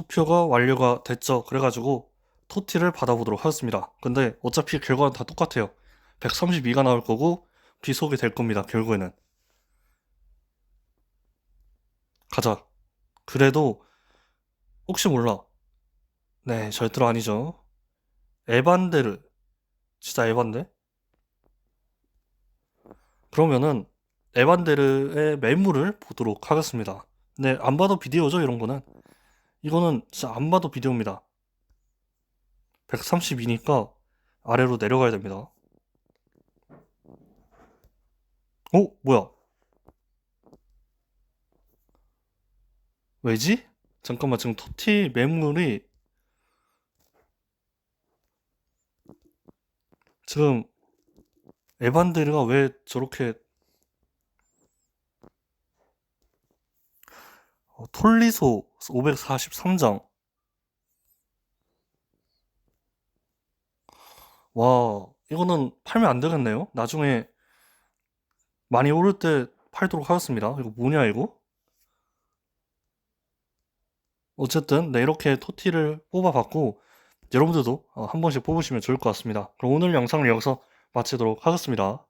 투표가 완료가 됐죠. 그래가지고 토티를 받아보도록 하겠습니다. 근데 어차피 결과는 다 똑같아요. 132가 나올 거고 비속이 될 겁니다. 결국에는. 가자. 그래도 혹시 몰라. 네, 절대로 아니죠. 에반데르. 진짜 에반데? 그러면은 에반데르의 매물을 보도록 하겠습니다. 네, 안 봐도 비디오죠, 이런 거는. 이거는 진짜 안 봐도 비디오입니다. 132니까 아래로 내려가야 됩니다. 어? 뭐야? 왜지? 잠깐만, 지금 토티 매물이 지금 에반데르가 왜 저렇게 어, 톨리소 543장. 와 이거는 팔면 안 되겠네요? 나중에 많이 오를 때 팔도록 하겠습니다. 이거 뭐냐 이거? 어쨌든 네 이렇게 토티를 뽑아봤고 여러분들도 어, 한 번씩 뽑으시면 좋을 것 같습니다. 그럼 오늘 영상을 여기서 마치도록 하겠습니다